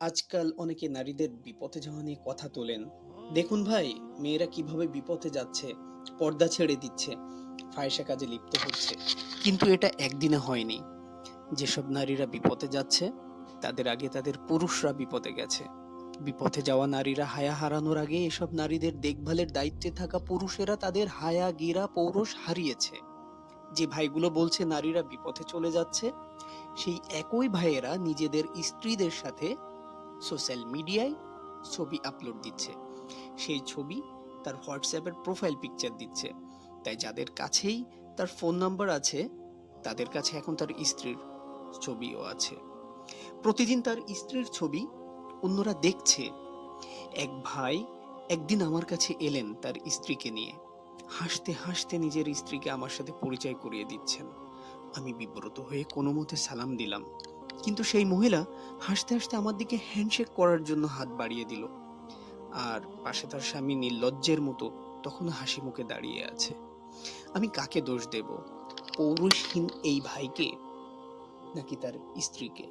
আজকাল অনেকে নারীদের বিপথে যাওয়া নিয়ে কথা তোলেন। দেখুন ভাই, মেয়েরা কীভাবে বিপথে যাচ্ছে, পর্দা ছেড়ে দিচ্ছে, ফায়সা কাজে লিপ্ত হচ্ছে। কিন্তু এটা একদিনে হয়নি। যেসব নারীরা বিপথে যাচ্ছে, তাদের আগে তাদের পুরুষরা বিপথে গেছে। বিপথে যাওয়া নারীরা হায়া হারানোর আগে এসব নারীদের দেখভালের দায়িত্বে থাকা পুরুষেরা তাদের হায়া, গিরা, পৌরষ হারিয়েছে। যে ভাইগুলো বলছে, নারীরা বিপথে চলে যাচ্ছে, সেই একই ভাইয়েরা নিজেদের স্ত্রীদের সাথে সোশ্যাল মিডিয়ায় ছবি আপলোড দিচ্ছে। সেই ছবি তার হোয়াটসঅ্যাপের প্রোফাইল পিকচার দিচ্ছে। তাই যাদের কাছেই তার ফোন নাম্বার আছে, তাদের কাছে এখন তার স্ত্রীর ছবিও আছে। প্রতিদিন তার স্ত্রীর ছবি অন্যরা দেখছে। এক ভাই একদিন আমার কাছে এলেন তার স্ত্রীকে নিয়ে। হাসতে হাসতে নিজের স্ত্রীকে আমার সাথে পরিচয় করিয়ে দিচ্ছেন। আমি বিব্রত হয়ে কোনো মতে সালাম দিলাম। কিন্তু সেই মহিলা হাসতে হাসতে আমার দিকে হ্যান্ডশেক করার জন্য হাত বাড়িয়ে দিল। আর পাশে তার স্বামী নির্লজ্জের মতো তখন হাসি মুখে দাঁড়িয়ে আছে। আমি কাকে দোষ দেব? পৌরুষহীন এই ভাইকে নাকি তার স্ত্রীকে?